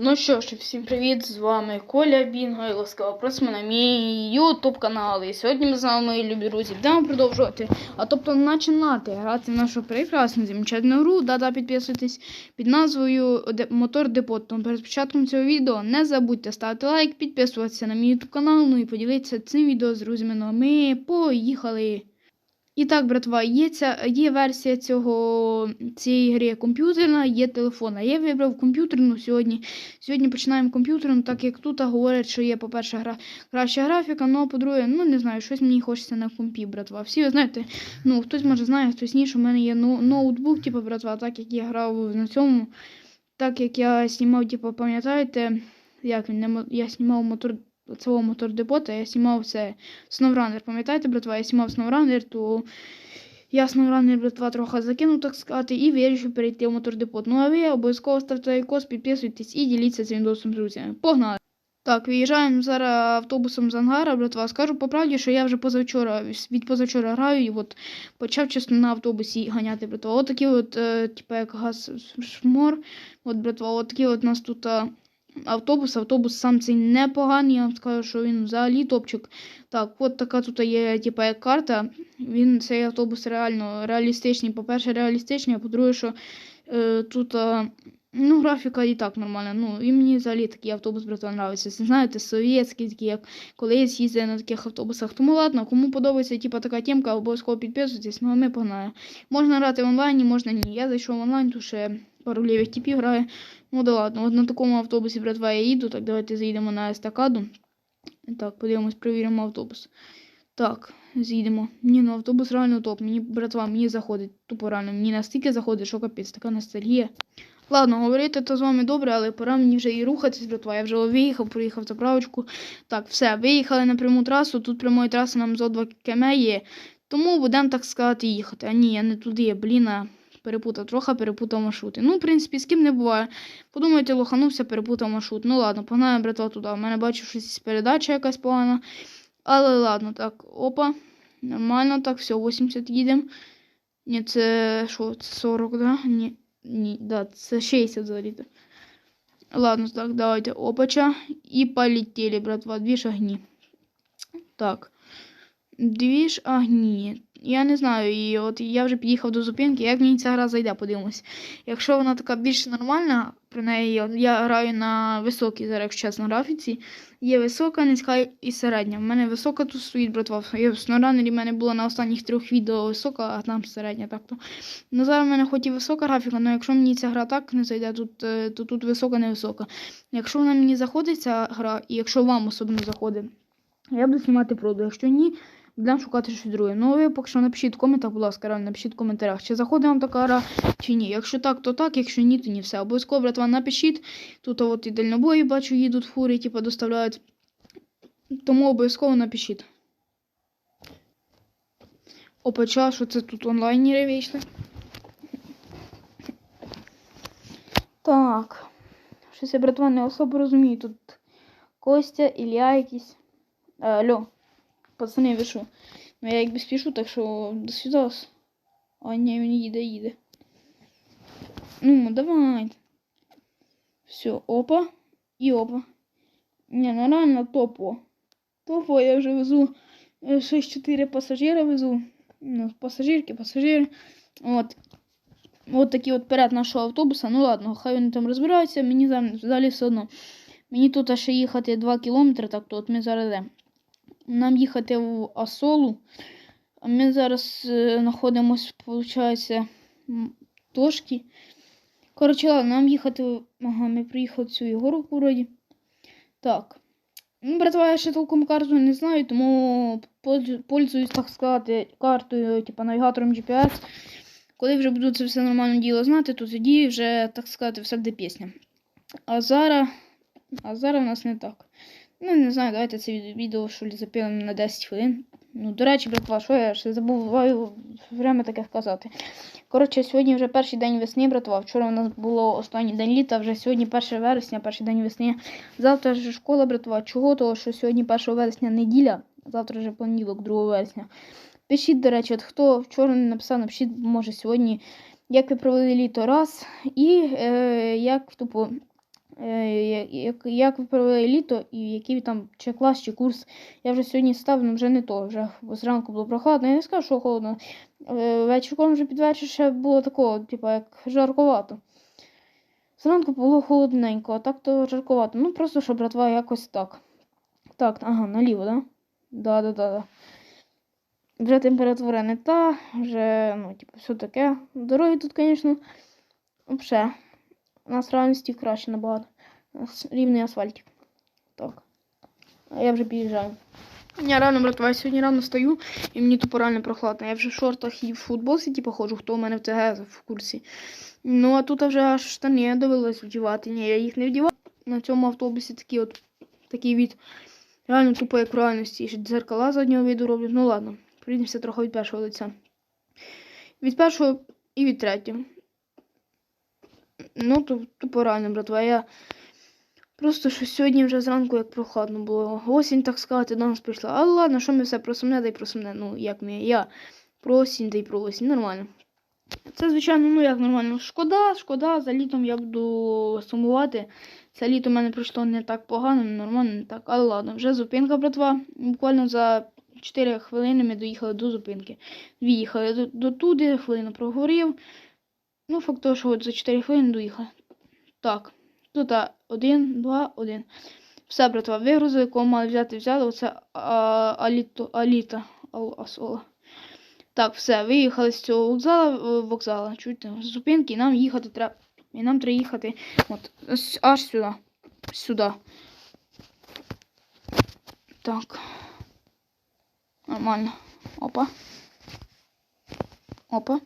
Ну що ж, всім привіт! З вами Коля Бінго і ласкаво просимо на мій YouTube канал. І сьогодні ми з вами, любі друзі, будемо продовжувати, а тобто починати грати в нашу прекрасну замечательну гру. Да-да, підписуйтесь під назвою Мотор Депот. Тому перед початком цього відео не забудьте ставити лайк, підписуватися на мій YouTube канал, ну і поділитися цим відео з друзями. Ну а ми поїхали! І так, братва, є, ця, є версія цього, цієї гри комп'ютерна, є телефонна. Я вибрав комп'ютерну сьогодні. Сьогодні починаємо комп'ютерну, так як тут говорять, що є, по-перше, гра, краща графіка, ну а по-друге, ну не знаю, щось мені хочеться на компі, братва. Всі ви знаєте, ну хтось може знає, хтось ні, що в мене є ноу- ноутбук, типу, братва, так як я грав на цьому, так як я знімав, типу, пам'ятаєте, як він, я знімав мотор цього мотор я знімав це SnowRunner. Пам'ятаєте, братва, я знімав SnowRunner, то я SnowRunner, братва, трохи закинув, так сказати, і вирішив перейти в мотор. Ну а ви обов'язково ставте лайкос, підписуйтесь і діліться цим досвідом з друзями. Погнали! Так, виїжджаємо зараз автобусом з ангара, братва. Скажу по правді, що я вже позавчора, від позавчора граю, і от почав чесно на автобусі ганяти, братва. От от, е, типу, як газ шмор. От, братва, от от нас тут е, автобус. Автобус сам цей непоганий, я вам скажу, що він взагалі топчик. Так, от така тут є, типу, як карта. Він цей автобус реально реалістичний. По-перше, реалістичний, а по-друге, що е, тут. е, Ну, графіка і так нормальна. Ну, і мені взагалі такий автобус, братва, нравиться. Знаєте, совєтський, такі, як колись їздили на таких автобусах. Тому ладно, кому подобається типа, така темка, обов'язково підписуйтесь, ну а ми погнали. Можна грати в онлайні, можна ні. Я зайшов онлайн, тут ще пару лівих типів грає. Ну да ладно, от на такому автобусі, братва, я їду. Так, давайте заїдемо на естакаду. Так, подивимось, перевіримо автобус. Так, з'їдемо. Ні, ну автобус реально топ. Мені, братва, мені заходить. Тупо реально. Мені настільки заходить, що капець, така ностальгія. Ладно, говорити то з вами добре, але пора мені вже і рухатись, братва. Я вже виїхав, проїхав заправочку. Так, все, виїхали на пряму трасу. Тут прямої траси нам зо 2 км є. Тому будемо, так сказати, їхати. А ні, я не туди, блін, а перепутав, трохи перепутав маршрути. Ну, в принципі, з ким не буває. Подумайте, лоханувся, перепутав маршрут. Ну ладно, погнали, братва, туди. У мене бачу, щось передача якась погана. Але ладно, так, опа. Нормально, так, все, 80 їдемо. Ні, це що, це 40, да? Ні, ні, да, це 60 взагалі. Ладно, так, давайте, опача. І полетели, братва, дві ж огні. Так. Дві ж огні. Я не знаю, і от я вже під'їхав до зупинки, як мені ця гра зайде, подивимось. Якщо вона така більш нормальна, про неї я граю на високій зараз, якщо чесно, графіці. Є висока, низька і середня. У мене висока тут стоїть, братва. Я в SnowRunner в мене було на останніх трьох відео висока, а там середня так то. Ну зараз в мене хоч і висока графіка, але якщо мені ця гра так не зайде, тут, е, то тут висока, не висока. Якщо вона мені заходить, ця гра, і якщо вам особливо заходить, я буду знімати проду. Якщо ні, будемо шукати щось друге. Ну ви поки що напишіть в коментах, будь ласка, реально напишіть в коментарях, чи заходить вам така гра, чи ні. Якщо так, то так, якщо ні, то ні. Все. Обов'язково, братва, напишіть. Тут от і дальнобої бачу, їдуть фури, типу, доставляють. Тому обов'язково напишіть. Опача, що це тут онлайн вийшли. Так. Щось я, братва, не особо розумію. Тут Костя, Ілля якийсь. А, алло. Пацани, ви що? Ну я якби спішу, так що до свідос. А ні, він їде, їде. Ну, давай. Все, опа. І опа. Ні, ну реально топо. Топо, я вже везу 6-4 пасажира везу. Ну, пасажирки, пасажири. От. От такі от перед нашого автобуса. Ну ладно, хай вони там розбираються, мені взагалі все одно. Мені тут ще їхати 2 кілометри, так то от ми зараз йдемо. Нам їхати в Асолу. Ми зараз е, знаходимося, виходить, в Тошкі. Коротше, нам їхати. Ага, ми приїхали в цю Єгоровку вроді. Так. Ну, братва, я ще толком карту не знаю, тому пользуюсь, так сказати, картою, типу навігатором GPS. Коли вже буду це все нормально діло знати, то тоді вже, так сказати, все буде пісня. А зараз. А зараз у нас не так. Ну, не знаю, давайте це відео що ли запилимо на 10 хвилин. Ну, до речі, братва, що я ще забуваю время таке сказати. Коротше, сьогодні вже перший день весни, братва. Вчора у нас було останній день літа, вже сьогодні 1 вересня, перший день весни. Завтра вже школа, братва. Чого? Того, що сьогодні 1 вересня неділя, завтра вже понеділок, 2 вересня. Пишіть, до речі, от хто вчора не написав, напишіть, може, сьогодні, як ви провели літо раз, і е, як тупо як, як, як ви провели літо і який там чи клас, чи курс. Я вже сьогодні став, ну вже не то. Вже зранку було прохладно. Я не скажу, що холодно. Е, Вечірком вже під вечір ще було такого, типу, як жарковато. Зранку було холодненько, а так то жарковато. Ну просто що, братва, якось так. Так, ага, наліво, да? Да, да, да, да. Вже температура не та, вже, ну, типу, все таке. Дороги тут, звісно, взагалі. У нас реальності краще набагато. У нас рівний асфальтик. Так. А я вже під'їжджаю. Я рано, братва, я сьогодні рано стою, і мені тупо реально прохладно. Я вже в шортах і в футболці, типу, ходжу, хто у мене в ТГ в курсі. Ну, а тут вже аж штани довелось вдівати. Ні, я їх не вдівав. На цьому автобусі такий от такий від. Реально тупо як в реальності. І ще дзеркала заднього виду роблять. Ну ладно, прийдемося трохи від першого лиця. Від першого і від третього. Ну, тупо реально, братва. Я просто що сьогодні вже зранку як прохладно було. Осінь, так сказати, до нас прийшла. Але ладно, що ми все про сумне, та й про сумне. Ну, як ми, я про осінь та й про осінь. Нормально. Це, звичайно, ну як нормально. Шкода, шкода, за літом я буду сумувати. Це літо в мене пройшло не так погано, не нормально, не так. Але ладно, вже зупинка, братва. Буквально за 4 хвилини ми доїхали до зупинки. Дві їхали до, до туди, хвилину проговорив. Ну, факт того, що от за 4 хвилини доїхали. Так, тут а, один, два, один. Все, братва, вигрузили, кого мали взяти, взяли. Оце а, аліта. Асола. Так, все, виїхали з цього вокзала, вокзала, чуєте, з зупинки, і нам їхати треба. І нам треба їхати от, аж сюди. Сюди. Так. Нормально. Опа. Опа.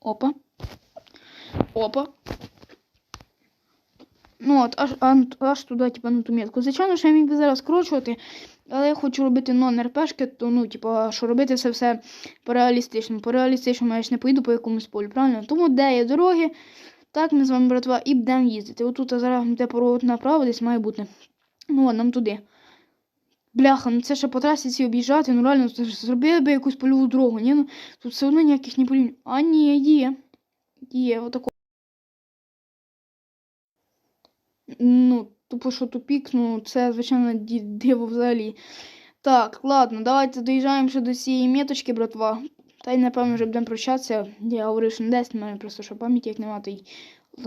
Опа. Опа. Ну от, аж, аж, туди, типа, на ту метку. Звичайно, що я міг би зараз скорочувати, але я хочу робити нон-РПшки, то, ну, типа, що робити це все по-реалістичному. По-реалістичному я ж не поїду по якомусь полю, правильно? Тому де є дороги, так ми з вами, братва, і будемо їздити. Отут зараз де поворот направо десь має бути. Ну, от, нам туди. Бляха, ну це ще по трасі ці об'їжджати, ну реально, це ж зробили би якусь польову дорогу, ні? Ну, тут все одно ніяких не полів. А ні, є. Є, отако. Ну, тупо що тупік, ну це, звичайно, диво взагалі. Так, ладно, давайте доїжджаємо ще до цієї меточки, братва. Та й, напевно, вже будемо прощатися. Я говорив, що не десь немає, просто що пам'яті як немає, то й,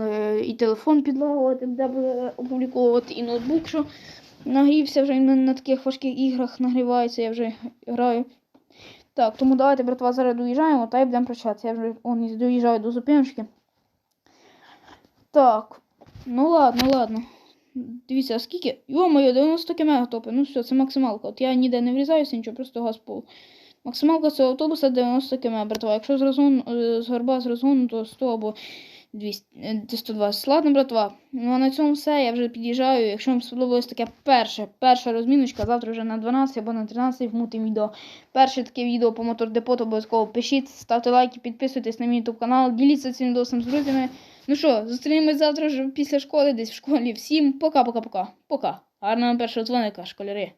е, і телефон підлагувати, де буде опубліковувати, і ноутбук, що нагрівся вже він на таких важких іграх нагрівається, я вже граю. Так, тому давайте, братва, зараз доїжджаємо, та й будемо прощатися. Я вже он, доїжджаю до зупиночки. Так, ну ладно, ладно. Дивіться, а скільки? Йо-моє, 90 км топи. Ну все, це максималка. От я ніде не врізаюся, нічого, просто газ пол. Максималка цього автобуса 90 км, братва. Якщо з розгону, е, з горба з розгону, то 100 або 200, е, 120. Ладно, братва. Ну а на цьому все. Я вже під'їжджаю. Якщо вам сподобалось таке перше, перша розміночка, завтра вже на 12 або на 13 вмутим відео. Перше таке відео по мотор-депоту обов'язково пишіть, ставте лайки, підписуйтесь на мій YouTube канал, діліться цим відосом з друзями. Ну що, зустрінемось завтра вже після школи, десь в школі. Всім пока-пока-пока. Пока. Гарного першого дзвоника, школяри.